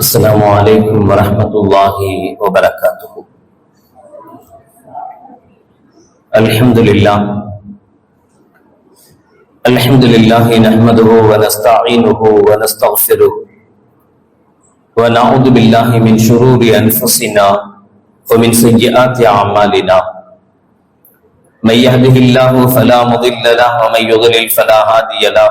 السلام عليكم ورحمة الله وبركاته. الحمد لله. الحمد لله نحمده ونستعينه ونستغفره ونعوذ بالله من شرور أنفسنا ومن سيئات أعمالنا. من يهده الله فلا مضل له ومن يضلل فلا هادي له.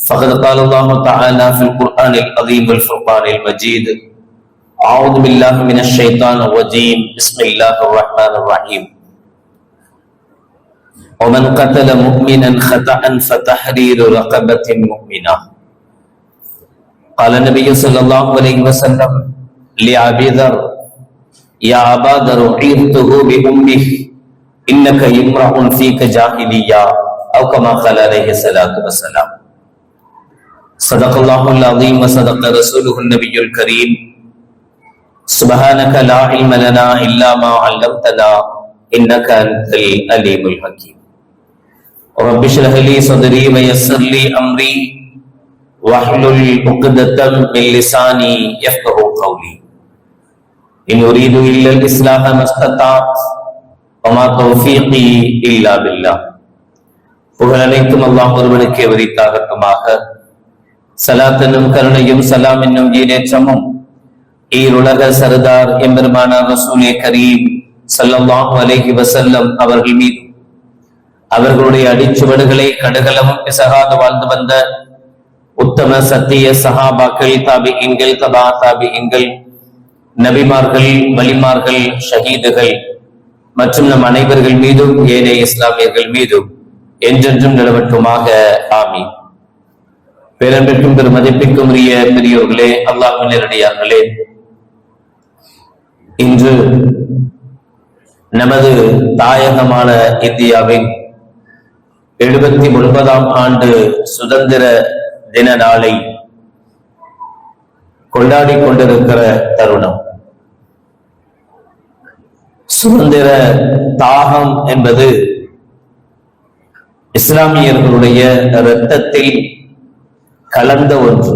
فقد قال الله تعالى في القرآن العظيم والفرقان المجيد أعوذ بالله من الشيطان الرجيم بسم الله الرحمن الرحيم ومن قتل مؤمنا خطأ فتحرير رقبة مؤمنة قال النبي صلى الله عليه وسلم لأبي ذر، يا أبا ذر عيرته بأمه، إنك امرأ فيك جاهلية أو كما قال عليه الصلاة والسلام. صدق الله العظيم وصدق رسوله النبي الكريم سبحانك لا علم لنا إلا ما علمتنا إنك أنت العليم الحكيم رب اشرح لي صدري ويسر لي أمري واحلل عقدة من لساني يفقه قولي إن أريد إلا الإصلاح ما استطعت وما توفيقي إلا بالله புகழ் அனைத்தும் அல்லாஹ் ஒருவனுக்கே உரித்தாகட்டுமாக சலாத் என்னும் கருணையும் சலாம் என்னும் ஈரேற்றமும் ஈருலக சர்தார் எம்பெருமானார் ரசூலே கரீம் ஸல்லல்லாஹு அலேஹி வசல்லம் அவர்கள் மீது அவர்களுடைய அடிச்சுவடுகளை கடுகளவும் பிசகாது வாழ்ந்து வந்த உத்தம சத்திய சஹாபாக்கள் தாபி எங்கள் தபா தாபி எங்கள் நபிமார்கள் வலிமார்கள் ஷஹீதுகள் மற்றும் நம் அனைவர்கள் மீதும் ஏனைய இஸ்லாமியர்கள் மீதும் என்றென்றும் நிலவட்டுமாக ஆமீன் பேரன்பிற்கும் பெரும் மதிப்பிற்கும் உரிய பெரியோர்களே அல்லாஹ் நேரடியார்களே. இன்று நமது தாயகமான இந்தியாவின் எழுபத்தி ஒன்பதாம் ஆண்டு சுதந்திர தின நாளை கொண்டாடி கொண்டிருக்கிற தருணம். சுதந்திர தாகம் என்பது இஸ்லாமியர்களுடைய இரத்தத்தில் கலந்த ஒன்று.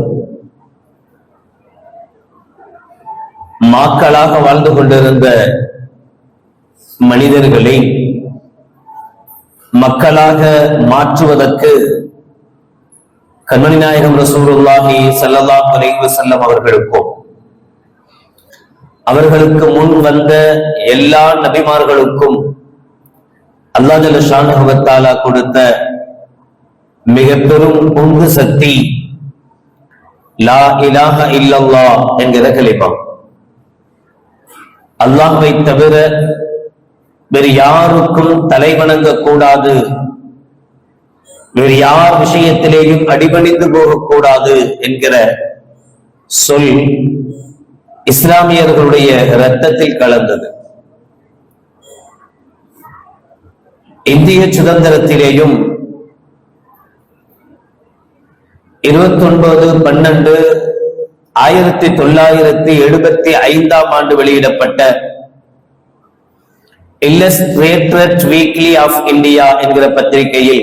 மாக்களாக வாழ்ந்து கொண்டிருந்த மனிதர்களை மக்களாக மாற்றுவதற்கு கண்மணி நாயகம் ரசூருல்லாஹி ஸல்லல்லாஹு அலைஹி செல்லம் அவர்களுக்கும் அவர்களுக்கு முன் வந்த எல்லா நபிமார்களுக்கும் அல்லாஹ் ஷான் கொடுத்த மிக பெரும் உந்து சக்தி லா இலாஹ இல்லல்லா என்கிற கலிமா அல்லாஹை தவிர வேறு யாருக்கும் தலை வணங்க கூடாது வேறு யார் விஷயத்திலேயும் அடிபணிந்து போகக்கூடாது என்கிற சொல் இஸ்லாமியர்களுடைய இரத்தத்தில் கலந்தது. இந்திய சுதந்திரத்திலேயும் இருபத்தி ஒன்பது பன்னெண்டு ஆயிரத்தி தொள்ளாயிரத்தி எழுபத்தி ஐந்தாம் ஆண்டு வெளியிடப்பட்ட இல்லஸ்ட்ரேட்டட் வீக்லி ஆஃப் இந்தியா என்கிற பத்திரிகையில்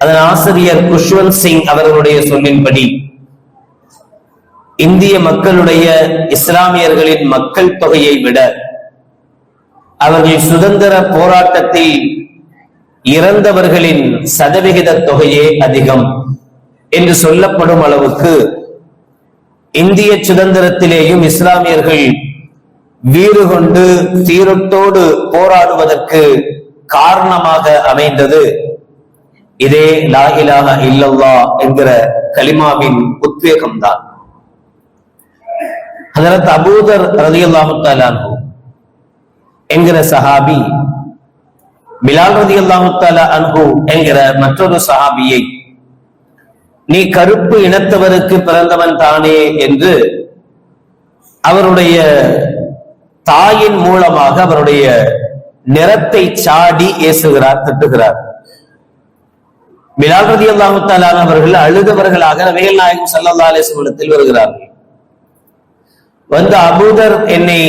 அதன் ஆசிரியர் குஷ்வந்த் சிங் அவர்களுடைய சொல்லின்படி இந்திய மக்களுடைய இஸ்லாமியர்களின் மக்கள் தொகையை விட அவர்கள் சுதந்திர போராட்டத்தில் இறந்தவர்களின் சதவிகித தொகையே அதிகம் என்று சொல்லப்படும் அளவுக்கு இந்திய சுதந்திரத்திலேயும் இஸ்லாமியர்கள் வீறு கொண்டு தீரத்தோடு போராடுவதற்கு காரணமாக அமைந்தது. இதே லாகிலாக இல்லல்லா என்கிற கலிமாவின் உத்வேகம்தான். அதற்கு அபூதர் ரதியல்லாஹு என்கிற சஹாபி பிலால் ரதி அல்லாஹு அன்பு என்கிற மற்றொரு சஹாபியை நீ கருப்பு இனத்தவருக்கு பிறந்தவன் தானே என்று அவருடைய தாயின் மூலமாக அவருடைய நிறத்தை சாடி ஏசுகிறார் திட்டுகிறார். பிலால் ரதி அல்லாஹாலான அவர்கள் அழுதவர்களாக நபிகள் நாயகம் சல்லா அலிஸ்வலத்தில் வருகிறார்கள். வந்து அபூதர் என்னை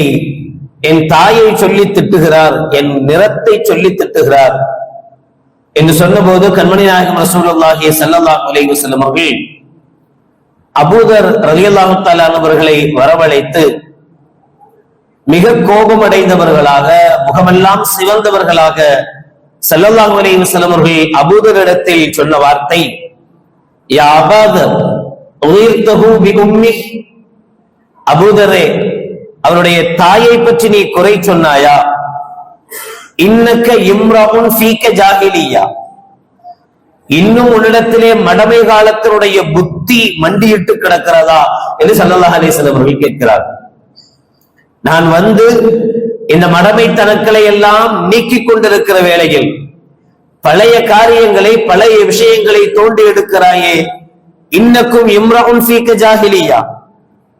என் தாயை சொல்லி திட்டுகிறார் என் நிறத்தை சொல்லி திட்டுகிறார். என்று சொன்னபோது கண்மணி நாயகம் ரசூலுல்லாஹி ஸல்லல்லாஹு அலைஹி வஸல்லம் அவர்கள் அபூதர் ரலியல்லாஹு அவர்களை வரவழைத்து மிக கோபமடைந்தவர்களாக முகமெல்லாம் சிவந்தவர்களாக ஸல்லல்லாஹு அலைஹி வஸல்லம் அவர்கள் அபூதரிடத்தில் சொன்ன வார்த்தை யா அபூதரே அவனுடைய அவருடைய தாயை பற்றி நீ குறை சொன்னாயா? இன்னக்க இம்ரவுன் சீக்க ஜாகிலியா? இன்னும் உன்னிடத்திலே மடமை காலத்தினுடைய புத்தி மண்டியிட்டு கிடக்கிறதா? என்று சல்லல்லா அலைஹி அவர்கள் கேட்கிறார் நான் வந்து இந்த மடமை தணக்களை எல்லாம் நீக்கிக் கொண்டிருக்கிற வேளையில் பழைய காரியங்களை பழைய விஷயங்களை தோண்டி எடுக்கிறாயே. இன்னக்கும் இம்ரவுன் சீக்க ஜாகிலியா?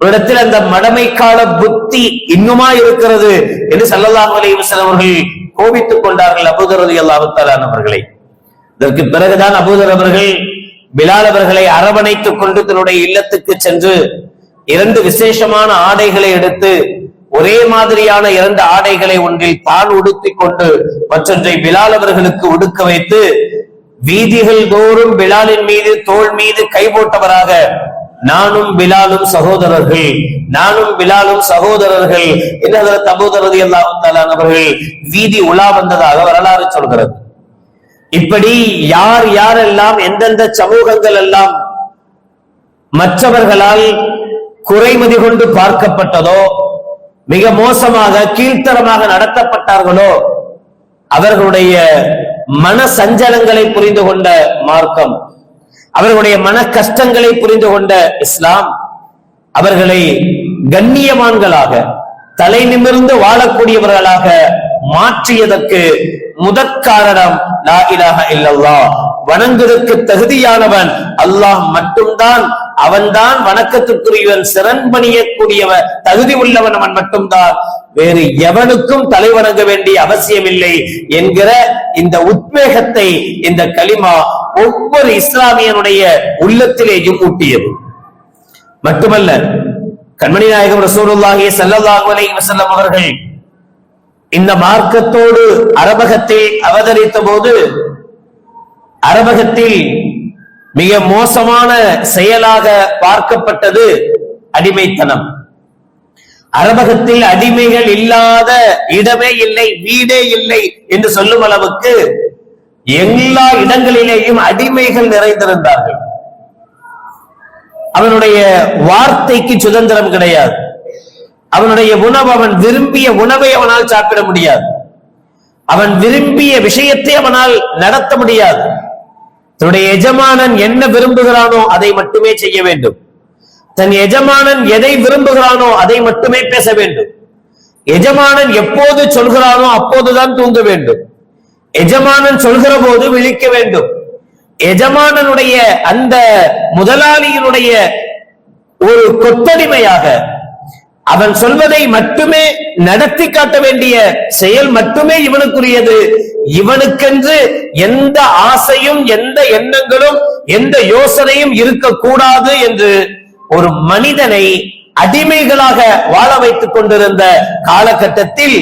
இடத்தில் அந்த மடமைக்கால புத்தி இன்னுமா இருக்கிறது என்று சல்லல்லாஹ் அலைவசன் அவர்கள் கோபித்துக் கொண்டார்கள் அபூதர் ரலியல்லாஹு அவர்களை இதற்கு பிறகுதான் அபூதர் அவர்கள் பிலால் அவர்களை அரவணைத்துக் கொண்டு தன்னுடைய இல்லத்துக்கு சென்று இரண்டு விசேஷமான ஆடைகளை எடுத்து ஒரே மாதிரியான இரண்டு ஆடைகளை ஒன்றில் தான் உடுத்திக் கொண்டு மற்றொன்றை பிலால் அவர்களுக்கு உடுக்க வைத்து வீதிகள் தோறும் பிலாலின் மீது தோள் மீது கை போட்டவராக நானும் பிலாலும் சகோதரர்கள். நானும் பிலாலும் சகோதரர்கள் என்று தபோதரதி அல்லாஹாலான் அவர்கள் வீதி உலா வந்ததாக வரலாறு சொல்கிறது. இப்படி யார் யாரெல்லாம் எந்தெந்த சமூகங்கள் எல்லாம் மற்றவர்களால் குறைமதி கொண்டு பார்க்கப்பட்டதோ மிக மோசமாக கீழ்த்தரமாக நடத்தப்பட்டார்களோ அவர்களுடைய மன சஞ்சலங்களை புரிந்து கொண்ட மார்க்கம் அவர்களுடைய மன கஷ்டங்களை புரிந்து கொண்ட இஸ்லாம் அவர்களை கண்ணியமான்களாக தலை நிமிர்ந்து வாழக்கூடியவர்களாக மாற்றியதற்கு முதற் காரணம் லா இலாஹ வணங்குவதற்கு தகுதியானவன் அல்லாஹ் மட்டும்தான். அவன்தான் வணக்கத்துக்குரியவன் சிறன்பணியக்கூடியவன் தகுதி உள்ளவன் அவன் மட்டும்தான். வேறு எவனுக்கும் தலை வணங்க வேண்டிய அவசியமில்லை என்கிற இந்த உத்வேகத்தை இந்த கலிமா ஒவ்வொரு இஸ்லாமியனுடைய உள்ளத்திலேயும் ஊட்டியது. மட்டுமல்ல கண்மணி நாயகம் ரசூலுல்லாஹி சல்லல்லாஹு அலைஹி வஸல்லம் அவர்கள் இந்த மார்க்கத்தோடு அரபகத்தை அவதரித்த போது அரபகத்தில் மிக மோசமான செயலாக பார்க்கப்பட்டது அடிமைத்தனம். அரபகத்தில் அடிமைகள் இல்லாத இடமே இல்லை வீடே இல்லை என்று சொல்லும் அளவுக்கு எல்லா இடங்களிலேயும் அடிமைகள் நிறைந்திருந்தார்கள். அவனுடைய வார்த்தைக்கு சுதந்திரம் கிடையாது. அவனுடைய உணவு அவன் விரும்பிய உணவை அவனால் சாப்பிட முடியாது. அவன் விரும்பிய விஷயத்தை அவனால் நடத்த முடியாது. தன்னுடைய எஜமானன் என்ன விரும்புகிறானோ அதை மட்டுமே செய்ய வேண்டும். தன் எஜமானன் எதை விரும்புகிறானோ அதை மட்டுமே பேச வேண்டும். எஜமானன் எப்போது சொல்கிறானோ அப்போதுதான் தூங்க வேண்டும். எஜமானன் சொல்கிற போது விழிக்க வேண்டும். எஜமானனுடைய அந்த முதலாளியினுடைய ஒரு கொத்தடிமையாக அவன் சொல்வதை மட்டுமே நடத்தி காட்ட வேண்டிய செயல் மட்டுமே இவனுக்குரியது. இவனுக்கென்று எந்த ஆசையும் எந்த எண்ணங்களும் எந்த யோசனையும் இருக்கக்கூடாது என்று ஒரு மனிதனை அடிமைகளாக வாழ வைத்துக் கொண்டிருந்த காலகட்டத்தில்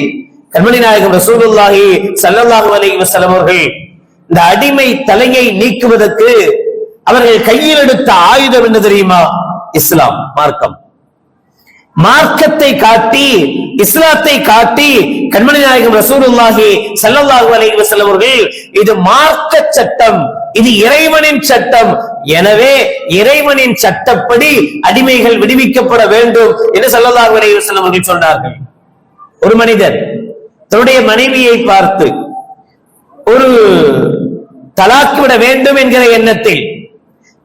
கண்மணி நாயகம் ரசூலுல்லாஹி சல்லல்லாஹு அலைஹி வஸல்லம் அவர்கள் இந்த அடிமை தலையை நீக்குவதற்கு அவர்கள் கையில் எடுத்த ஆயுதம் என்ன தெரியுமா? இஸ்லாம் மார்க்கம். மார்க்கத்தை காட்டி இஸ்லாத்தை காட்டி கண்மணி நாயகம் ரசூலுல்லாஹி ஸல்லல்லாஹு அலைஹி வஸல்லம் அவர்கள் இது மார்க்க சட்டம் இது இறைவனின் சட்டம். எனவே இறைவனின் சட்டப்படி அடிமைகள் விடுவிக்கப்பட வேண்டும் என்று ஸல்லல்லாஹு அலைஹி வஸல்லம் அவர்கள் சொன்னார்கள். ஒரு மனிதர் தன்னுடைய மனைவியை பார்த்து ஒரு தலாக் விட வேண்டும் என்கிற எண்ணத்தில்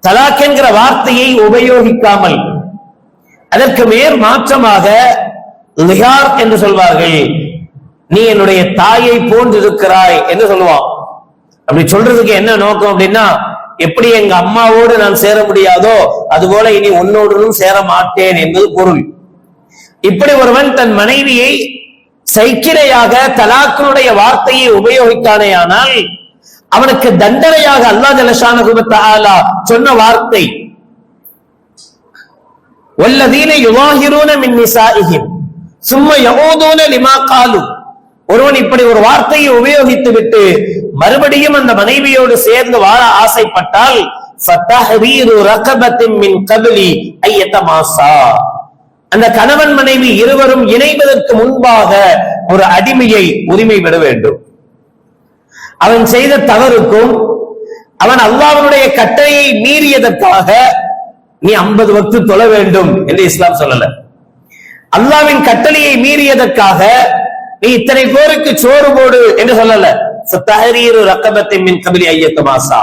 தலாக் என்கிற வார்த்தையை உபயோகிக்காமல் அதற்கு மேல் மாற்றமாக லிஹார் என்று சொல்வார்கள். நீ என்னுடைய தாயை போன்றிருக்கிறாய் என்று சொல்லுவான். அப்படி சொல்றதுக்கு என்ன நோக்கம் அப்படின்னா எப்படி எங்க அம்மாவோடு நான் சேர முடியாதோ அதுபோல இனி உன்னோடனும் சேர மாட்டேன் என்பது பொருள். இப்படி ஒருவன் தன் மனைவியை சைக்கிரையாக தலாக்கினுடைய வார்த்தையை உபயோகித்தானேயானால் அவனுக்கு தண்டனையாக அல்லாஹ் ஜலஷானகுபத்தாலா சொன்ன வார்த்தை வல்லதீன யுவாஹிரூன மின் நிசாஇஹிம் சும்ம யஊதூன லிமா காலு ஒருவன் இப்படி ஒரு வார்த்தையை உபயோகித்து விட்டு மறுபடியும் அந்த மனைவியோடு சேர்ந்து வாழ ஆசைப்பட்டால் ஃபத்தஹரீரு ரகபத்தின் மின் கபிலி ஐயத்தமாசா அந்த கணவன் மனைவி இருவரும் இணைவதற்கு முன்பாக ஒரு அடிமையை உரிமை விட வேண்டும். அவன் செய்த தவறுக்கும் அவன் அல்லாஹ்வுடைய கட்டளையை மீறியதற்காக நீ ஐம்பது வக்து தொழ வேண்டும் என்று இஸ்லாம் சொல்லல. அல்லாவின் கட்டளையை மீறியதற்காக நீ இத்தனை பேருக்கு சோறு போடு என்று சொல்லல. தஹரீரு ரத்தபத்தை மின் கபிலி ஐயத்து மாசா.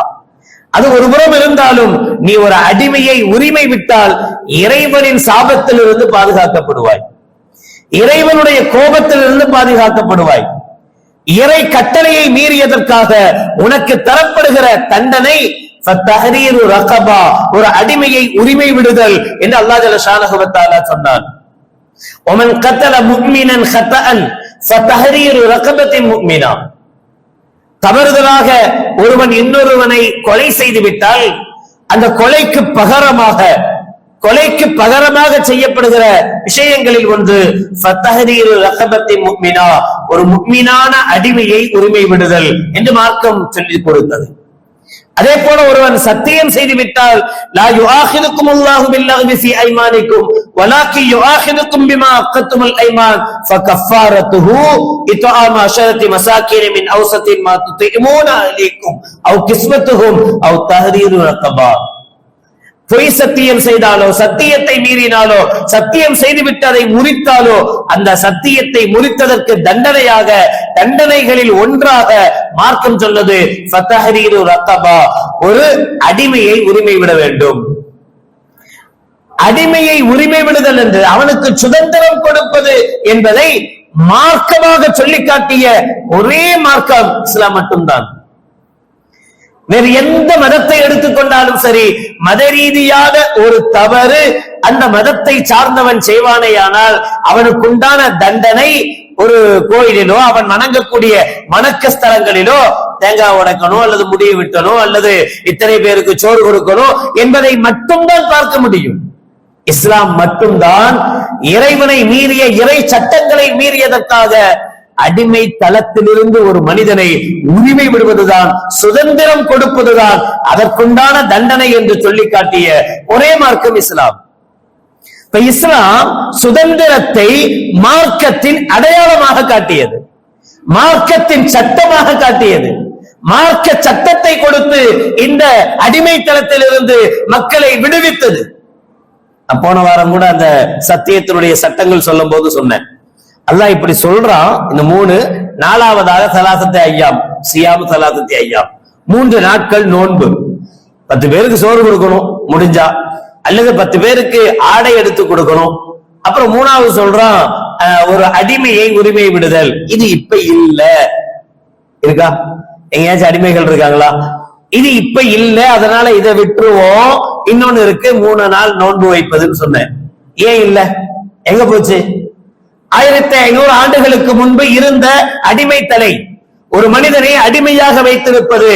அது ஒரு புறம் இருந்தாலும் நீ ஒரு அடிமையை உரிமை விட்டால் இறைவனின் சாபத்திலிருந்து பாதுகாக்கப்படுவாய். இறைவனுடைய கோபத்திலிருந்து பாதுகாக்கப்படுவாய். இறை கட்டளையை மீறியதற்காக உனக்கு தரப்படுகிற தண்டனை ஒரு அடிமையை உரிமை விடுதல் என்று அல்லாஹ் ஜல ஷானஹு சொன்னான். ஒமன் கத்தல முக்மினன் ஹத்தன் ஃபத்தஹரீரு ரகபத்தின் முக்மினா தவறுதலாக ஒருவன் இன்னொருவனை கொலை செய்து விட்டால் அந்த கொலைக்கு பகரமாக கொலைக்கு பகரமாக செய்யப்படுகிற விஷயங்களில் ஒன்று ஃபத்தஹரீரு ரகபத்தின் முக்மினா ஒரு முக்மினான அடிமையை உரிமை விடுதல் என்று மார்க்கம் சொல்லிக் கொடுத்தது. அதே போல ஒருவன் சத்தியம் செய்து விட்டால் லா யுஆஹிதுக்கும் அல்லாஹு பில்லஹ்வி ஃபீ ஐமானிக்கும் வலாக்கி யுஆஹிதுக்கும் பிமா அக்கத்துமுல் ஐமான் ஃபகஃபாரத்துஹு இத்ஆம அஷரத்தி மசாகின் மின் அவ்சத்தின் மா துதிமூன அலைக்கும் அவ் கிஸ்வத்துஹும் அவ் தஹரீரு ரகபா பொய் சத்தியம் செய்தாலோ சத்தியத்தை மீறினாலோ சத்தியம் செய்துவிட்டு அதை முறித்தாலோ அந்த சத்தியத்தை முறித்ததற்கு தண்டனையாக தண்டனைகளில் ஒன்றாக மார்க்கம் சொன்னது ரத்தபா. ஒரு அடிமையை உரிமை விட வேண்டும். அடிமையை உரிமை விடுதல் என்று அவனுக்கு சுதந்திரம் கொடுப்பது என்பதை மார்க்கமாக சொல்லி காட்டிய ஒரே மார்க்கம் இஸ்லாம் மட்டும்தான். வேறு எந்த மதத்தை எடுத்துக்கொண்டாலும் சரி மத ரீதியாக ஒரு தவறு அந்த மதத்தை சார்ந்தவன் செய்வானேயானால் அவனுக்கு உண்டான தண்டனை ஒரு கோயிலிலோ அவன் வணங்கக்கூடிய வணக்க ஸ்தலங்களிலோ தேங்காய் உடைக்கணும் அல்லது முடிய விட்டணும் அல்லது இத்தனை பேருக்கு சோறு கொடுக்கணும் என்பதை மட்டும்தான் பார்க்க முடியும். இஸ்லாம் மட்டும்தான் இறைவனை மீறிய இறை சட்டங்களை மீறியதற்காக அடிமை தளத்திலிருந்து ஒரு மனிதனை உரிமை விடுவதுதான் சுதந்திரம் கொடுப்பதுதான் அதற்குண்டான தண்டனை என்று சொல்லி காட்டிய ஒரே மார்க்கம் இஸ்லாம். இப்ப இஸ்லாம் சுதந்திரத்தை மார்க்கத்தின் அடையாளமாக காட்டியது. மார்க்கத்தின் சட்டமாக காட்டியது. மார்க்க சட்டத்தை கொடுத்து இந்த அடிமைத்தளத்திலிருந்து மக்களை விடுவித்தது. போன வாரம் கூட அந்த சத்தியத்தினுடைய சட்டங்கள் சொல்லும் போது சொன்னேன். அல்லாஹ் இப்படி சொல்றான் இந்த மூணு நாலாவதாக சலாசத்தை ஐயாம் சியாமு சலாசத்தை ஐயாம். மூன்று நாட்கள் நோன்பு. பத்து பேருக்கு சோறு கொடுக்கணும் முடிஞ்சா. அல்லது பத்து பேருக்கு ஆடை எடுத்து கொடுக்கணும். அப்புறம் மூணாவது சொல்றான் ஒரு அடிமையை உரிமை விடுதல். இது இப்ப இல்ல. இருக்கா? எங்கேயாச்சும் அடிமைகள் இருக்காங்களா? இது இப்ப இல்ல அதனால இதை விட்டுருவோம். இன்னொன்னு இருக்கு மூணு நாள் நோன்பு வைப்பதுன்னு சொன்னேன். ஏன் இல்ல? எங்க போச்சு? ஆயிரத்தி ஐநூறு ஆண்டுகளுக்கு முன்பு இருந்த அடிமை தலை ஒரு மனிதனை அடிமையாக வைத்திருப்பது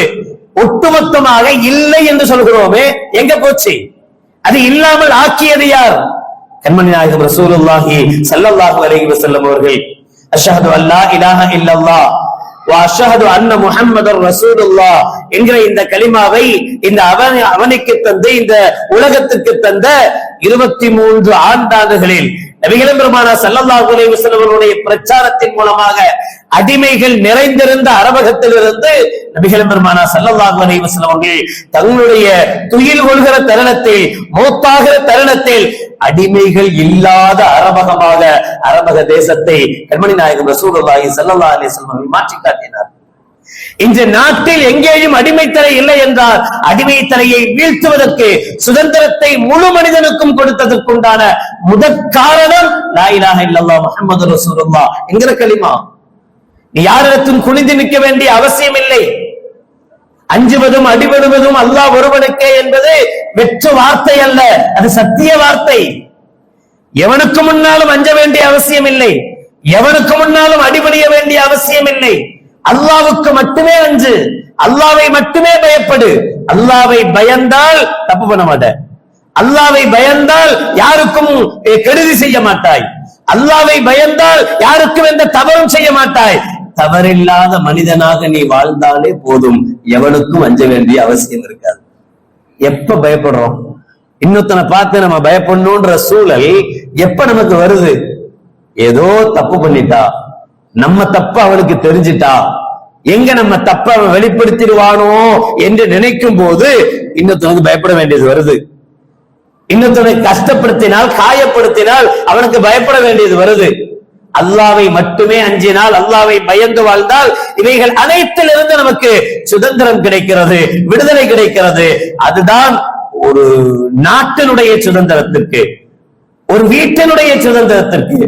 ஒட்டுமொத்தமாக இல்லை என்று சொல்கிறோமே எங்க போச்சு? அது இல்லாமல் ஆக்கியது யார்? கண்மணி நாயகம் ரசூலுல்லாஹி சல்லல்லாஹு அலைஹி வஸல்லம் அவர்கள். அஷ்ஹது அல்லா இலாஹ இல்லல்லாஹ் அஷ்ஹது அன்ன முஹம்மதர் ரசூலுல்லாஹ் என்கிற இந்த கலிமாவை இந்த அவன் அவனுக்கு தந்து இந்த உலகத்துக்கு தந்த இருபத்தி மூன்று ஆண்டாண்டுகளில் நபிகளும் பெருமானா ஸல்லல்லாஹு அலைஹி பிரச்சாரத்தின் மூலமாக அடிமைகள் நிறைந்திருந்த அரபகத்திலிருந்து நபிகளும் பெருமானா ஸல்லல்லாஹு அலைஹி அவர்கள் தங்களுடைய துயில் கொள்கிற தருணத்தில் மூத்தாகிற தருணத்தில் அடிமைகள் இல்லாத அரபகமாக அரபக தேசத்தை கண்மணி நாயகம் ரசூலுல்லாஹி ஸல்லல்லாஹு அலைஹி வஸல்லம் அவர்கள் மாற்றி காட்டினார் இன்று நாட்டில் எங்கேயும் அடிமைத்தலை இல்லை என்றால் அடிமைத்தலையை வீழ்த்துவதற்கு சுதந்திரத்தை முழு மனிதனுக்கும் கொடுத்ததற்குண்டான முதற் காரணம் லாயிலாக இல்லல்லா முகமது ரசூலுல்லா என்கிற களிமா. நீ யாரிடத்தும் குனிந்து நிற்க வேண்டிய அவசியம் இல்லை அஞ்சுவதும் அடிபடுவதும் அல்லாஹ் ஒருவனுக்கே என்பது வெற்று வார்த்தை அல்ல. அது சத்திய வார்த்தை. எவனுக்கு முன்னாலும் அஞ்ச வேண்டிய அவசியம் இல்லை எவனுக்கு முன்னாலும் அடிபணிய வேண்டிய அவசியம் இல்லை அல்லாவுக்கு மட்டுமே அஞ்சு. அல்லாவை மட்டுமே பயப்படு. அல்லாவை பயந்தால் தப்பு பண்ண மாட்டேன் அல்லாவை பயந்தால் யாருக்கும் கெடுதி செய்ய மாட்டாய். அல்லாவை பயந்தால் யாருக்கும் எந்த தவறும் செய்ய மாட்டாய். தவறில்லாத மனிதனாக நீ வாழ்ந்தாலே போதும். எவனுக்கும் அஞ்ச வேண்டிய அவசியம் இருக்காது. எப்ப பயப்படுறோம்? இன்னொத்தனை பார்த்து நம்ம பயப்படணும்ன்ற சூழல் எப்ப நமக்கு வருது? ஏதோ தப்பு பண்ணிட்டா நம்ம தப்பு அவனுக்கு தெரிஞ்சிட்டா எங்க நம்ம தப்ப அவன் வெளிப்படுத்திடுவானோ என்று நினைக்கும் போது இன்னொருத்தனுக்கு பயப்பட வேண்டியது வருது. இன்னொருத்தனை கஷ்டப்படுத்தினால் காயப்படுத்தினால் அவனுக்கு பயப்பட வேண்டியது வருது. அல்லாவை மட்டுமே அஞ்சினால் அல்லாவை பயந்து வாழ்ந்தால் இவைகள் அனைத்திலிருந்து நமக்கு சுதந்திரம் கிடைக்கிறது விடுதலை கிடைக்கிறது. அதுதான் ஒரு நாட்டினுடைய சுதந்திரத்திற்கு ஒரு வீட்டினுடைய சுதந்திரத்திற்கு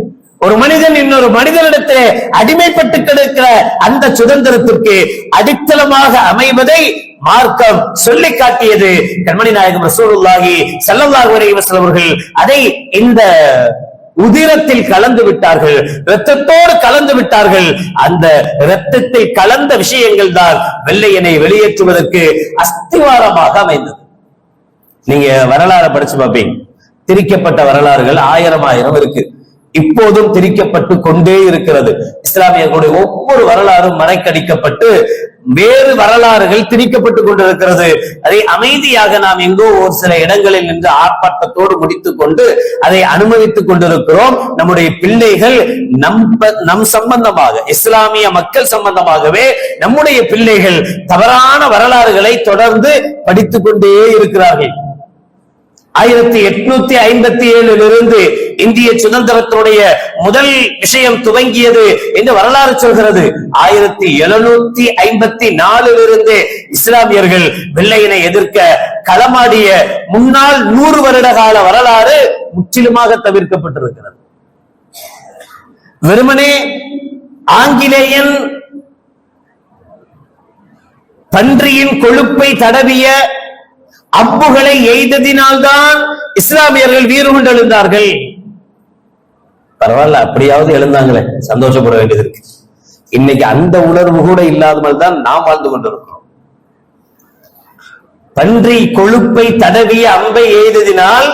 ஒரு மனிதன் இன்னொரு மனிதனிடத்தில் அடிமைப்பட்டு கிடக்கிற அந்த சுதந்திரத்திற்கு அடித்தளமாக அமைவதை மார்க்கம் சொல்லி காட்டியது கண்மணி நாயகம் ரசூலுல்லாஹி ஸல்லல்லாஹு அலைஹி வஸல்லம் அவர்கள் அதை இந்த உதிரத்தில் கலந்து விட்டார்கள். இரத்தத்தோடு கலந்து விட்டார்கள். அந்த இரத்தத்தை கலந்த விஷயங்கள் தான் வெள்ளையனை வெளியேற்றுவதற்கு அஸ்திவாரமாக அமைந்தது. நீங்க வரலாறு படிச்சு பார்ப்பீங்க. திரிக்கப்பட்ட வரலாறுகள் ஆயிரம் ஆயிரம் இருக்கு. இப்போதும் திரிக்கப்பட்டு கொண்டே இருக்கிறது. இஸ்லாமியர்களுடைய ஒவ்வொரு வரலாறும் மறைக்கடிக்கப்பட்டு வேறு வரலாறுகள் திரிக்கப்பட்டு கொண்டிருக்கிறது. அதை அமைதியாக நாம் எங்கோ ஒரு சில இடங்களில் நின்று ஆர்ப்பாட்டத்தோடு முடித்துக் கொண்டு அதை அனுமதித்துக் கொண்டிருக்கிறோம். நம்முடைய பிள்ளைகள் நம் நம் சம்பந்தமாக இஸ்லாமிய மக்கள் சம்பந்தமாகவே நம்முடைய பிள்ளைகள் தவறான வரலாறுகளை தொடர்ந்து படித்துக் கொண்டே இருக்கிறார்கள். ஆயிரத்தி எட்நூத்தி ஐம்பத்தி ஏழில் இருந்து இந்திய சுதந்திரத்தினுடைய முதல் விஷயம் துவங்கியது என்று வரலாறு சொல்கிறது. ஆயிரத்தி எழுநூத்தி ஐம்பத்தி நாலில் இருந்து இஸ்லாமியர்கள் வெள்ளையனை எதிர்க்க களமாடிய முன்னாள் நூறு வருட கால வரலாறு முற்றிலுமாக தவிர்க்கப்பட்டிருக்கிறது. வெறுமனே ஆங்கிலேயன் பன்றியின் கொழுப்பை தடவிய அம்புகளை எய்ததினால்தான் இஸ்லாமியர்கள் வீறு கொண்டு எழுந்தார்கள். பரவாயில்ல அப்படியாவது எழுந்தாங்களே. சந்தோஷப்பட வேண்டியது இருக்கு. இன்னைக்கு அந்த உணர்வு கூட இல்லாமல் தான் நாம் வாழ்ந்து கொண்டிருக்கிறோம். பன்றி கொழுப்பை தடவிய அம்பை எய்ததினால்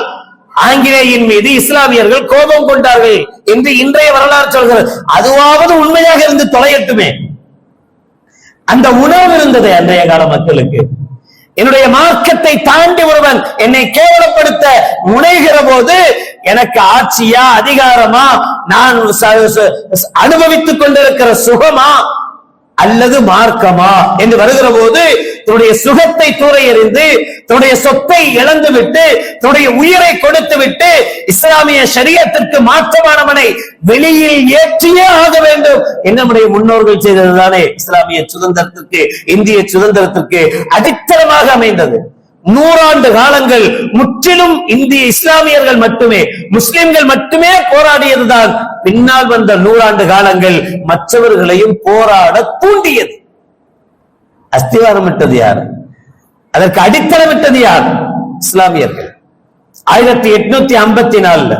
ஆங்கிலேயின் மீது இஸ்லாமியர்கள் கோபம் கொண்டார்கள் என்று இன்றைய வரலாறு சொல்கிறது. அதுவாவது உண்மையாக இருந்து தொலையட்டுமே. அந்த உணவு இருந்தது அன்றைய கால மக்களுக்கு. என்னுடைய மார்க்கத்தை தாண்டி ஒருவன் என்னை கேவலப்படுத்த முனைகிற போது எனக்கு ஆட்சியா அதிகாரமா? நான் அனுபவித்துக் கொண்டிருக்கிற சுகமா? அல்லது மார்க்கமா என்று வருகிற போது தன்னுடைய சுகத்தை தூர எறிந்து தன்னுடைய சொத்தை இழந்து விட்டு தன்னுடைய உயிரை கொடுத்து விட்டு இஸ்லாமிய சரியத்திற்கு மாற்றமானவனை வெளியில் ஏற்றியே ஆக வேண்டும். என்னுடைய முன்னோர்கள் செய்ததுதானே? இஸ்லாமிய சுதந்திரத்திற்கு இந்திய சுதந்திரத்திற்கு அடித்தளமாக அமைந்தது. நூறாண்டு காலங்கள் முற்றிலும் இந்திய இஸ்லாமியர்கள் மட்டுமே முஸ்லிம்கள் மட்டுமே போராடியதுதான். பின்னால் வந்த நூறாண்டு காலங்கள் மற்றவர்களையும் போராட தூண்டியது. அஸ்திவாரமிட்டது யார்? அதற்கு அடித்தளமிட்டது யார்? இஸ்லாமியர்கள். ஆயிரத்தி எட்நூத்தி ஐம்பத்தி நாலுல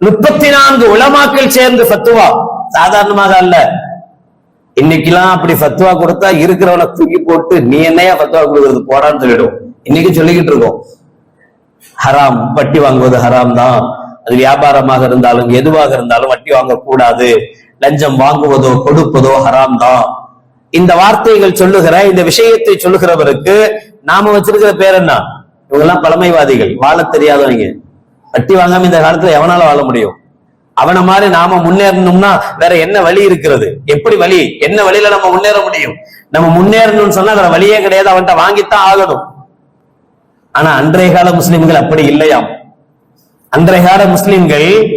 முப்பத்தி நான்கு உளமாக்கள் சேர்ந்து சத்துவா சாதாரணமாக அல்ல. இன்னைக்கெல்லாம் அப்படி ஃபத்வா கொடுத்தா இருக்கிறவனை தூக்கி போட்டு நீ என்னையா ஃபத்வா கொடுக்கறது? போடான்னு சொல்லிடும் இன்னைக்கு சொல்லிக்கிட்டு இருக்கோம். ஹராம் வட்டி வாங்குவது ஹராம் தான். அது வியாபாரமாக இருந்தாலும் எதுவாக இருந்தாலும் வட்டி வாங்கக்கூடாது. லஞ்சம் வாங்குவதோ கொடுப்பதோ ஹராம் தான். இந்த வார்த்தைகள் சொல்லுகிற இந்த விஷயத்தை சொல்லுகிறவருக்கு நாம வச்சிருக்கிற பேர் என்ன? இவங்க எல்லாம் பழமைவாதிகள். வாழ தெரியாதவங்க. வட்டி வாங்காம இந்த காலத்துல எவனால வாழ முடியும்? அவன மாதிரி நாம முன்னேறணும்னா வேற என்ன வழி இருக்கிறது? எப்படி வழி? என்ன வழியில நம்ம முன்னேற முடியும்? நம்ம முன்னேறணும்னு சொன்னா வேற வழியே கிடையாது. அவன்கிட்ட வாங்கித்தான் ஆகணும். ஆனா அன்றைய கால முஸ்லிம்கள் அப்படி இல்லையாம். அன்றைய கால முஸ்லிம்கள்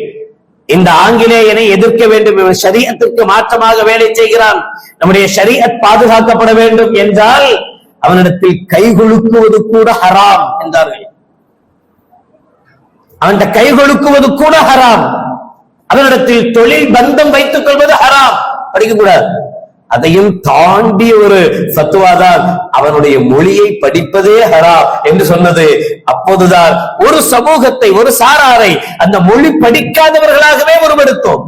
இந்த ஆங்கிலேயனை எதிர்க்க வேண்டும் இவன் ஷரியத்திற்கு மாற்றமாக வேலை செய்கிறான். நம்முடைய சரீரத் பாதுகாக்கப்பட வேண்டும் என்றால் அவனிடத்தில் கைகொலுக்குவது கூட ஹராம் என்றார்கள். அவன் கை கொடுக்குவது கூட ஹராம். அவனிடத்தில் தொழில் பந்தம் வைத்துக் கொள்வது ஹராம். படிக்கக்கூடாது. அதையும் தாண்டிய ஒரு ஃபத்துவா தான் அவனுடைய மொழியை படிப்பதே ஹரா என்று சொன்னது. அப்போதுதான் ஒரு சமூகத்தை ஒரு சாராரை அந்த மொழி படிக்காதவர்களாகவே உருவெடுத்தோம்.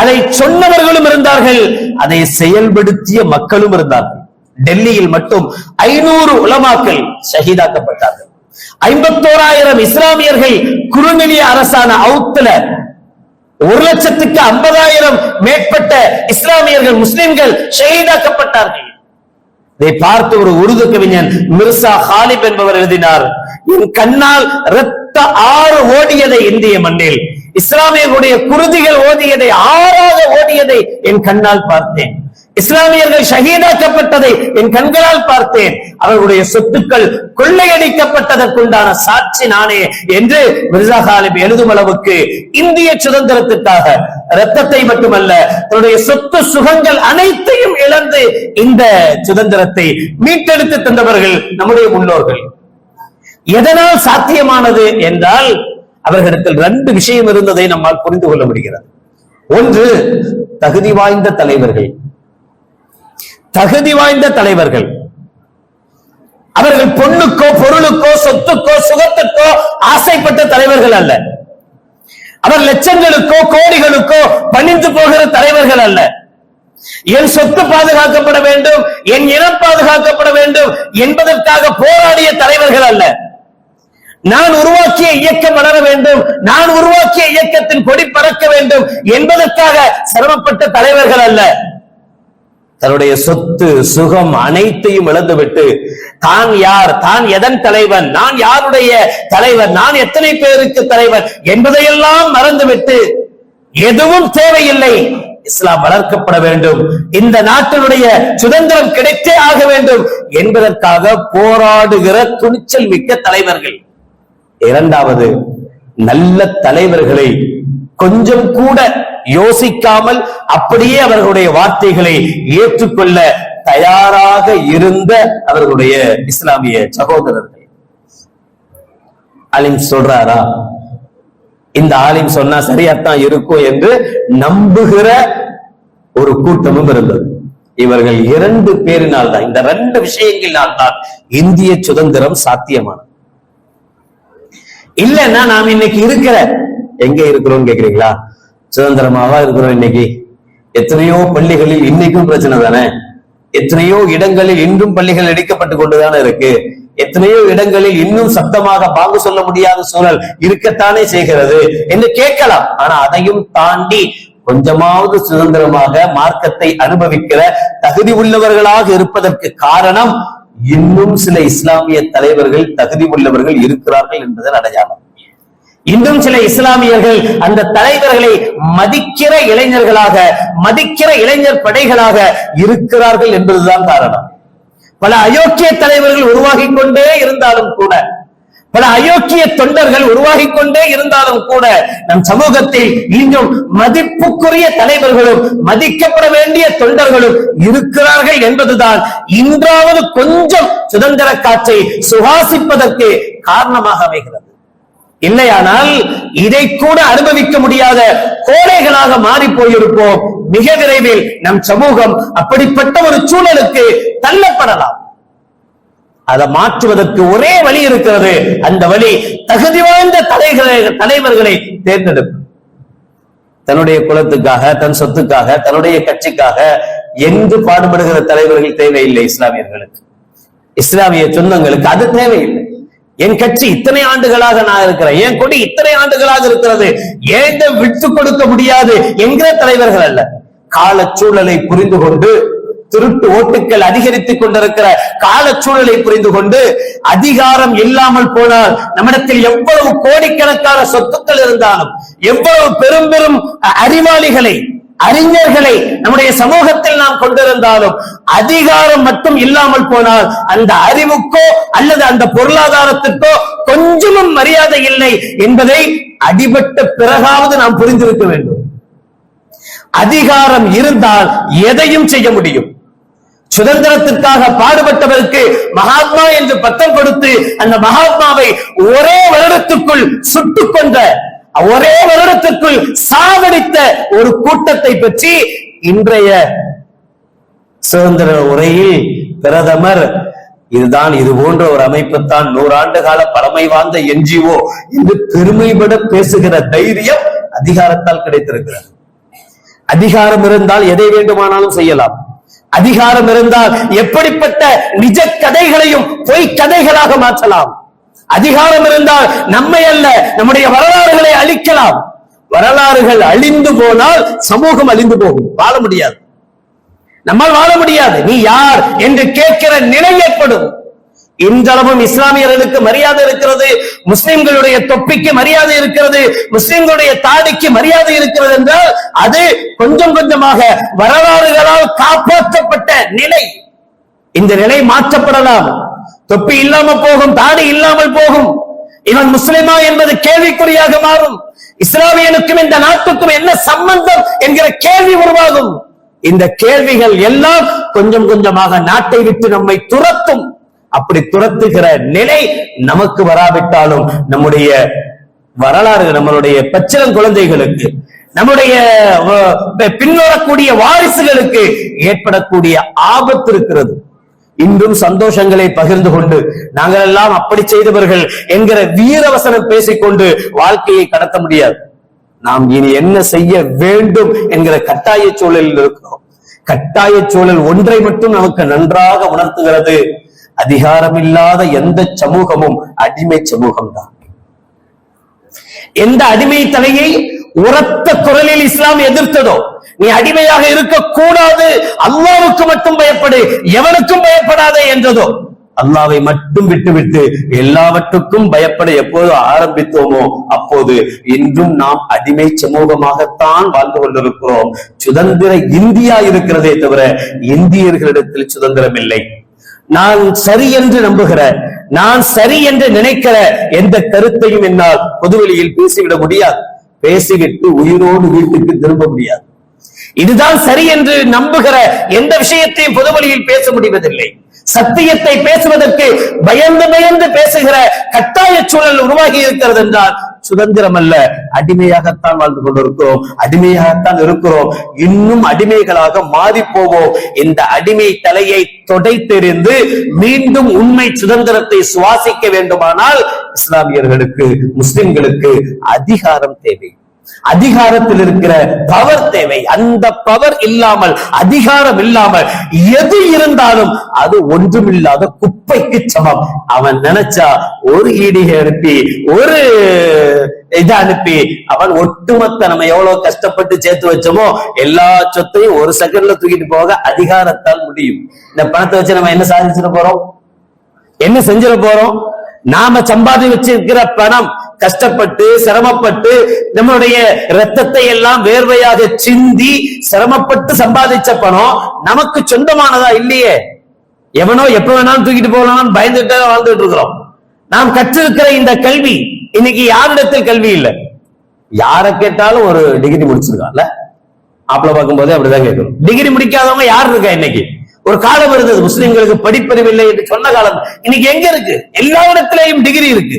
அதை சொன்னவர்களும் இருந்தார்கள் அதை செயல்படுத்திய மக்களும் இருந்தார்கள். டெல்லியில் மட்டும் ஐநூறு உலமாக்கள் ஷஹீதாக்கப்பட்டார்கள். ஐம்பத்தோராயிரம் இஸ்லாமியர்கள் குறுநிலைய அரசான அவுத்துல ஒரு லட்சத்துக்கு ஐம்பதாயிரம் மேற்பட்ட இஸ்லாமியர்கள் முஸ்லிம்கள் ஷஹீதாக்கப்பட்டார்கள். இதை பார்த்து ஒரு உருது கவிஞன் மிர்சா ஹாலிப் என்பவர் எழுதினார் என் கண்ணால் ரத்த ஆறு ஓடியதை இந்திய மண்ணில் இஸ்லாமியர்களுடைய குருதிகள் ஓடியதை ஆறாக ஓடியதை என் கண்ணால் பார்த்தேன். இஸ்லாமியர்கள் ஷஹீதாக்கப்பட்டதை என் கண்களால் பார்த்தேன். அவர்களுடைய சொத்துக்கள் கொள்ளையடிக்கப்பட்டதற்குண்டான சாட்சி நானே என்று மிர்சா காலிப் எழுதும் அளவுக்கு இந்திய சுதந்திரத்திற்காக ரத்தத்தை மட்டுமல்ல தன்னுடைய சொத்து சுகங்கள் அனைத்தையும் இழந்து இந்த சுதந்திரத்தை மீட்டெடுத்து தந்தவர்கள் நம்முடைய முன்னோர்கள். எதனால் சாத்தியமானது என்றால் அவர்களிடத்தில் ரெண்டு விஷயம் இருந்ததை நம்மால் புரிந்து கொள்ள முடிகிறது. ஒன்று தகுதி வாய்ந்த தலைவர்கள். தகுதி வாய்ந்த தலைவர்கள். அவர்கள் பொண்ணுக்கோ பொருளுக்கோ சொத்துக்கோ சுகத்துக்கோ ஆசைப்பட்ட தலைவர்கள் அல்ல. அவர் லட்சங்களுக்கோ கோடிகளுக்கோ பணிந்து போகிற தலைவர்கள் அல்ல. என் சொத்து பாதுகாக்கப்பட வேண்டும் என் இனம் பாதுகாக்கப்பட வேண்டும் என்பதற்காக போராடிய தலைவர்கள் அல்ல. நான் உருவாக்கிய இயக்கம் வளர வேண்டும் நான் உருவாக்கிய இயக்கத்தின் கொடி பறக்க வேண்டும் என்பதற்காக சிரமப்பட்ட தலைவர்கள் அல்ல. தன்னுடைய சொத்து சுகம் அனைத்தையும் இழந்துவிட்டு தான் யார்? தான் எதன் தலைவன்? நான் யாருடைய தலைவர் நான் எத்தனை பேருக்கு தலைவர் என்பதையெல்லாம் மறந்துவிட்டு எதுவும் தேவையில்லை. இஸ்லாம் வளர்க்கப்பட வேண்டும். இந்த நாட்டினுடைய சுதந்திரம் கிடைத்தே ஆக வேண்டும் என்பதற்காக போராடுகிற துணிச்சல் மிக்க தலைவர்கள். இரண்டாவது நல்ல தலைவர்களை கொஞ்சம் கூட யோசிக்காமல் அப்படியே அவர்களுடைய வார்த்தைகளை ஏற்றுக்கொள்ள தயாராக இருந்த அவர்களுடைய இஸ்லாமிய சகோதரர்கள். அலிம் சொல்றாரா? இந்த ஆலிம் சொன்னா சரியாத்தான் இருக்கும் என்று நம்புகிற ஒரு கூட்டமும் இருந்தது. இவர்கள் இரண்டு பேரினால் தான் இந்த ரெண்டு விஷயங்களினால் தான் இந்திய சுதந்திரம் சாத்தியமானது. இல்லைன்னா நாம் இன்னைக்கு இருக்கிற எங்க இருக்கிறோம் கேக்குறீங்களா சுதந்திரமாவா இருக்கிறோம் இன்னைக்கு? எத்தனையோ பள்ளிகளில் இன்னைக்கும் பிரச்சனை தானே? எத்தனையோ இடங்களில் இன்றும் பள்ளிகள் இடிக்கப்பட்டு கொண்டுதானே இருக்கு? எத்தனையோ இடங்களில் இன்னும் சத்தமாக பாங்கு சொல்ல முடியாத சூழல் இருக்கத்தானே செய்கிறது என்று கேட்கலாம். ஆனா அதையும் தாண்டி கொஞ்சமாவது சுதந்திரமாக மார்க்கத்தை அனுபவிக்கிற தகுதி உள்ளவர்களாக இருப்பதற்கு காரணம் இன்னும் சில இஸ்லாமிய தலைவர்கள் தகுதி உள்ளவர்கள் இருக்கிறார்கள் என்பதன் அடையாளம். இன்னும் சில இஸ்லாமியர்கள் அந்த தலைவர்களை மதிக்கிற இளைஞர்களாக மதிக்கிற இளைஞர் படைகளாக இருக்கிறார்கள் என்பதுதான் காரணம். பல அயோக்கிய தலைவர்கள் உருவாகி கொண்டே இருந்தாலும் கூட பல அயோக்கிய தொண்டர்கள் உருவாகி கொண்டே இருந்தாலும் கூட நம் சமூகத்தில் இன்றும் மதிப்புக்குரிய தலைவர்களும் மதிக்கப்பட வேண்டிய தொண்டர்களும் இருக்கிறார்கள் என்பதுதான் இன்றாவது கொஞ்சம் சுதந்திர காற்றை சுகாசிப்பதற்கு காரணமாக அமைகிறது. இல்லையானால் இதை கூட அனுபவிக்க முடியாத கோடைகளாக மாறி போயிருப்போம் மிக விரைவில் நம் சமூகம் அப்படிப்பட்ட ஒரு சூழலுக்கு தள்ளப்படலாம். அதை மாற்றுவதற்கு ஒரே வழி இருக்கிறது. அந்த வழி தகுதி வாய்ந்த தலைகளை தலைவர்களை தேர்ந்தெடுப்பு தன்னுடைய குலத்துக்காக தன் சொத்துக்காக தன்னுடைய கட்சிக்காக எங்கு பாடுபடுகிற தலைவர்கள் தேவையில்லை இஸ்லாமியர்களுக்கு. இஸ்லாமிய சொந்தங்களுக்கு அது தேவையில்லை. என் கட்சி இத்தனை ஆண்டுகளாக நான் இருக்கிறேன். என் கொடி இத்தனை ஆண்டுகளாக இருக்கிறது. ஏங்க விட்டு கொடுக்க முடியாது என்கிற தலைவர்கள் அல்ல. கால சூழலை புரிந்து கொண்டு திருட்டு ஓட்டுக்கள் அதிகரித்துக் கொண்டிருக்கிற கால சூழலை புரிந்து கொண்டு அதிகாரம் இல்லாமல் போனால் நம்மிடத்தில் எவ்வளவு கோடிக்கணக்கான சொத்துக்கள் இருந்தாலும் எவ்வளவு பெரும் பெரும் அறிவாளிகளை அறிஞர்களை நம்முடைய சமூகத்தில் நாம் கொண்டிருந்தாலும் அதிகாரம் மட்டும் இல்லாமல் போனால் அந்த அறிவுக்கோ அல்லது அந்த பொருளாதாரத்துக்கோ கொஞ்சமும் மரியாதை இல்லை என்பதை அடிபட்ட பிறகாவது நாம் புரிந்திருக்க வேண்டும். அதிகாரம் இருந்தால் எதையும் செய்ய முடியும். சுதந்திரத்திற்காக பாடுபட்டவருக்கு மகாத்மா என்று பட்டம் கொடுத்து அந்த மகாத்மாவை ஒரே வருடத்துக்குள் சுட்டுக் கொண்ட ஒரே வருடத்திற்குள் சாவடித்த ஒரு கூட்டத்தை பற்றி இன்றைய சுதந்திர உரையில் பிரதமர் இதுதான் இது போன்ற ஒரு அமைப்பு தான் நூறாண்டு கால பழமை வாய்ந்த என்ஜிஓ என்று பெருமைபட பேசுகிற தைரியம் அதிகாரத்தால் கிடைத்திருக்கிறது. அதிகாரம் இருந்தால் எதை வேண்டுமானாலும் செய்யலாம். அதிகாரம் இருந்தால் எப்படிப்பட்ட நிஜ கதைகளையும் பொய் கதைகளாக மாற்றலாம். அதிகாரம் இருந்தால் நம்மை அல்ல நம்முடைய வரலாறுகளை அழிக்கலாம். வரலாறுகள் அழிந்து போனால் சமூகம் அழிந்து போகும். வாழ முடியாது. நம்மால் வாழ முடியாது. நீ யார் என்று கேட்கிற நிலை ஏற்படும். இன்றளவும் இஸ்லாமியர்களுக்கு மரியாதை இருக்கிறது முஸ்லிம்களுடைய தொப்பிக்கு மரியாதை இருக்கிறது முஸ்லிம்களுடைய தாடிக்கு மரியாதை இருக்கிறது என்றால் அது கொஞ்சம் கொஞ்சமாக வரலாறுகளால் காப்பாற்றப்பட்ட நிலை. இந்த நிலை மாற்றப்படலாம். தொப்பி இல்லாமல் போகும் தாடி இல்லாமல் போகும். இவன் முஸ்லிமா என்பது கேள்விக்குறியாக மாறும். இஸ்லாமியனுக்கும் இந்த நாட்டுக்கும் என்ன சம்பந்தம் என்கிற கேள்வி உருவாகும். இந்த கேள்விகள் எல்லாம் கொஞ்சம் கொஞ்சமாக நாட்டை விட்டு நம்மை துரத்தும். அப்படி துரத்துகிற நிலை நமக்கு வராவிட்டாலும் நம்முடைய வரலாறு நம்மளுடைய பச்சிலம் குழந்தைகளுக்கு நம்முடைய பின்வரக்கூடிய வாரிசுகளுக்கு ஏற்படக்கூடிய ஆபத்து இருக்கிறது. இன்றும் சந்தோஷங்களை பகிர்ந்து கொண்டு நாங்கள் எல்லாம் அப்படி செய்தவர்கள் என்கிற வீரவசனம் பேசிக்கொண்டு வாழ்க்கையை கடத்த முடியாது. நாம் இனி என்ன செய்ய வேண்டும் என்கிற கட்டாய சூழலில் இருக்கிறோம். கட்டாய சூழல் ஒன்றை மட்டும் நமக்கு நன்றாக உணர்த்துகிறது. அதிகாரமில்லாத எந்த சமூகமும் அடிமை சமூகம்தான். எந்த அடிமை தலையை உரத்த குரலில் இஸ்லாம் எதிர்த்ததோ நீ அடிமையாக இருக்கக்கூடாது அல்லாவுக்கு மட்டும் பயப்படு எவனுக்கும் பயப்படாதே என்றதோ அல்லாவை மட்டும் விட்டுவிட்டு எல்லாவற்றுக்கும் பயப்பட எப்போது ஆரம்பித்தோமோ அப்போது இன்றும் நாம் அடிமை சமூகமாகத்தான் வாழ்ந்து கொண்டிருக்கிறோம். சுதந்திர இந்தியா இருக்கிறதே தவிர இந்தியர்களிடத்தில் சுதந்திரம் இல்லை. நான் சரி என்று நம்புகிற நான் சரி என்று நினைக்கிற எந்த கருத்தையும் என்னால் பொதுவெளியில் பேசிவிட முடியாது. பேசிவிட்டு உயிரோடு வீட்டுக்கு திரும்ப முடியாது. இதுதான் சரி என்று நம்புகிற எந்த விஷயத்தையும் பொதுவெளியில் பேச முடிவதில்லை. சத்தியத்தை பேசுவதற்கு பயந்து பயந்து பேசுகிற கட்டாய சூழல் உருவாகி இருக்கிறது என்றால் சுதந்திரம் அல்ல அடிமையாகத்தான் வாழ்ந்து கொண்டிருக்கிறோம். அடிமையாகத்தான் இருக்கிறோம். இன்னும் அடிமைகளாக மாறி போவோம் இந்த அடிமை தலையை தொடைத்தெறிந்து மீண்டும் உண்மை சுதந்திரத்தை சுவாசிக்க வேண்டுமானால் இஸ்லாமியர்களுக்கு முஸ்லிம்களுக்கு அதிகாரம் தேவை. அதிகாரத்தில் இருக்கிற பவர் தேவை. அந்த பவர் இல்லாமல் அதிகாரம் இல்லாமல் எது இருந்தாலும் அது ஒன்றுமில்லாத குப்பைக்கு சமம். அவன் நினைச்சா ஒரு ஈடிகை அனுப்பி ஒரு இதை அனுப்பி அவன் ஒட்டுமொத்த நம்ம எவ்வளவு கஷ்டப்பட்டு சேர்த்து வச்சோமோ எல்லா சொத்தையும் ஒரு செகண்ட்ல தூக்கிட்டு போக அதிகாரத்தால் முடியும். இந்த பணத்தை வச்சு நம்ம என்ன சாதிச்சிட போறோம்? என்ன செஞ்சிட போறோம்? நாம சம்பாதி வச்சிருக்கிற பணம் கஷ்டப்பட்டு சிரமப்பட்டு நம்மளுடைய ரத்தத்தை எல்லாம் வேர்வையாக சிந்தி சிரமப்பட்டு சம்பாதிச்ச பணம் நமக்கு சொந்தமானதா இல்லையே? எவனோ எப்ப வேணாலும் தூக்கிட்டு போகலாம்னு பயந்துட்டு வாழ்ந்துட்டு இருக்கிறோம். நாம் கற்றிருக்கிற இந்த கல்வி இன்னைக்கு யாரிடத்தில் கல்வி இல்லை? யாரை கேட்டாலும் ஒரு டிகிரி முடிச்சிருக்கான்ல? ஆப்பிள பார்க்கும்போதே அப்படிதான் கேட்கணும். டிகிரி முடிக்காதவங்க யார் இருக்கா இன்னைக்கு? ஒரு காலம் இருந்தது முஸ்லிம்களுக்கு படிப்பறிவு இல்லை என்று சொன்ன காலம். இன்னைக்கு எங்க இருக்கு? எல்லா இடத்திலையும் டிகிரி இருக்கு.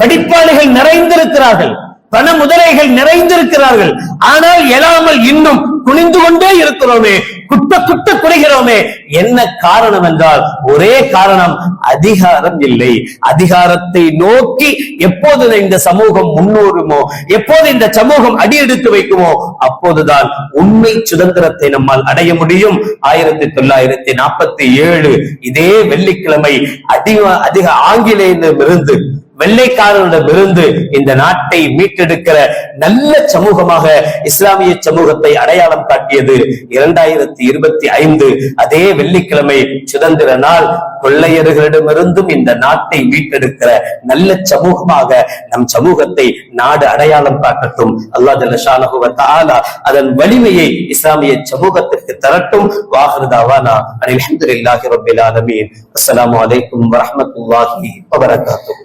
படிப்பாளிகள் நிறைந்திருக்கிறார்கள் பண முதலைகள் நிறைந்திருக்கிறார்கள். ஆனால் எழாமல் இன்னும் குனிந்து கொண்டே இருக்கிறோமே குட்ட குட்ட குறைகிறோமே. என்ன காரணம் என்றால் ஒரே காரணம் அதிகாரம் இல்லை. அதிகாரத்தை நோக்கி எப்போது இந்த சமூகம் முன்னோருமோ எப்போது இந்த சமூகம் அடியெடுத்து வைக்குமோ அப்போதுதான் உண்மை சுதந்திரத்தை நம்மால் அடைய முடியும். ஆயிரத்தி தொள்ளாயிரத்தி நாற்பத்தி ஏழு இதே வெள்ளிக்கிழமை அதிக அதிக வெள்ளைக்காரர்களிடம் விருந்து இந்த நாட்டை மீட்டெடுக்கிற நல்ல சமூகமாக இஸ்லாமிய சமூகத்தை அடையாளம் காட்டியது இரண்டாயிரத்தி இருபத்தி ஐந்து. அதே வெள்ளிக்கிழமை சுதந்திர நாள். கொள்ளையர்களிடமிருந்தும் இந்த நாட்டை மீட்டெடுக்கிற நல்ல சமூகமாக நம் சமூகத்தை நாடு அடையாளம் காட்டட்டும். அல்லாஹ் ஜல்ல அதன் வலிமையை இஸ்லாமிய சமூகத்திற்கு தரட்டும். வாஹிருதாவானா அல்ஹம்துலில்லாஹி ரபில் ஆலமீன். அஸ்லாம் வலைக்கும் வரமத்துல்லாஹி வபரகாத்துஹு.